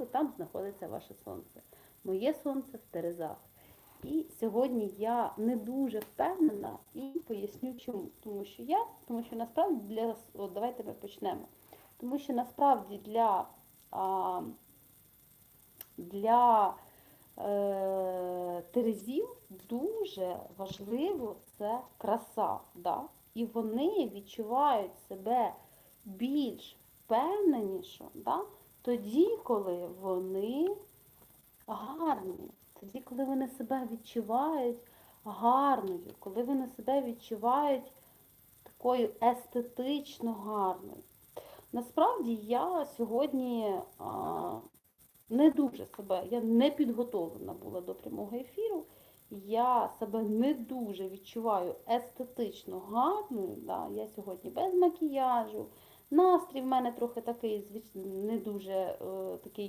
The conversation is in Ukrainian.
і там знаходиться ваше сонце. Моє сонце в Терезах. І сьогодні я не дуже впевнена і поясню чому. Тому що я, тому що насправді для от давайте ми почнемо. Тому що насправді для, а, для е, Терезів дуже важливо це краса. Да? І вони відчувають себе більш впевненіше, да? Тоді, коли вони гарні, тоді, коли вони себе відчувають гарною, коли вони себе відчувають такою естетично гарною. Насправді я сьогодні а, не дуже себе, я не підготовлена була до прямого ефіру. Я себе не дуже відчуваю естетично гарною. Да? Я сьогодні без макіяжу. Настрій в мене трохи такий, не дуже е, такий